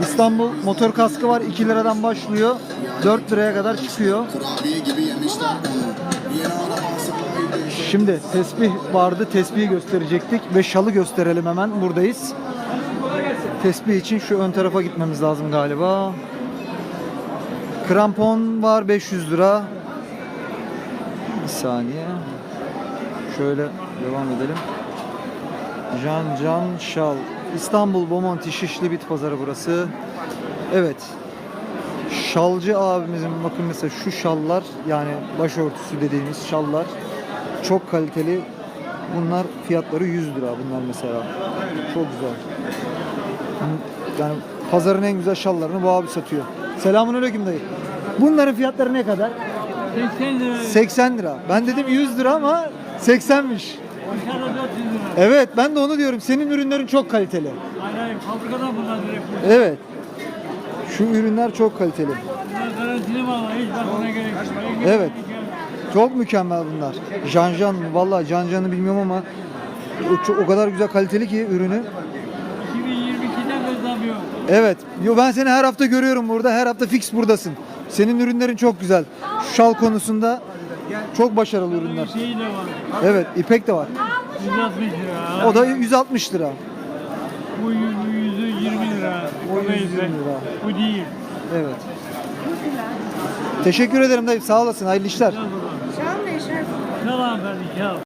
İstanbul motor kaskı var 2 liradan başlıyor. 4 liraya kadar çıkıyor. Şimdi tesbih vardı. Tesbihi gösterecektik ve şalı gösterelim hemen. Buradayız. Tesbih için şu ön tarafa gitmemiz lazım galiba. Krampon var 500 lira. Bir saniye. Şöyle devam edelim. Can Can Şal. İstanbul Bomonti Şişli Bit Pazarı burası. Evet. Şalcı abimizin bakın mesela şu şallar yani başörtüsü dediğimiz şallar çok kaliteli. Bunlar fiyatları 100 lira bunlar mesela. Çok güzel. Yani pazarın en güzel şallarını bu abi satıyor. Selamun aleyküm dayı. Bunların fiyatları ne kadar? 80 lira. 80 lira. Ben dedim 100 lira ama 80'miş. Aşağıda 400 lira. Evet ben de onu diyorum. Senin ürünlerin çok kaliteli. Hayır hayır fabrikadan bunlar direkt. Evet. Şu ürünler çok kaliteli. Bunlar garantili valla hiç bakmana gerek yok. Evet. Çok mükemmel bunlar. Janjan mı? Vallahi Janjan'ı bilmiyorum ama o, çok- o kadar güzel kaliteli ki ürünü. 2022'den de zam yok. Evet. Yo ben seni her hafta görüyorum burada. Her hafta fix buradasın. Senin ürünlerin çok güzel. Şu şal konusunda çok başarılı ürünler. Şeyi de var. Evet, ipek de var. 160 lira. O da 160 lira. Bu bu yüzü 20 lira. O da 120 ise lira. Bu değil. Evet. Teşekkür ederim dayı. Sağ olasın. Hayırlı işler. Çal hanımefendi çal.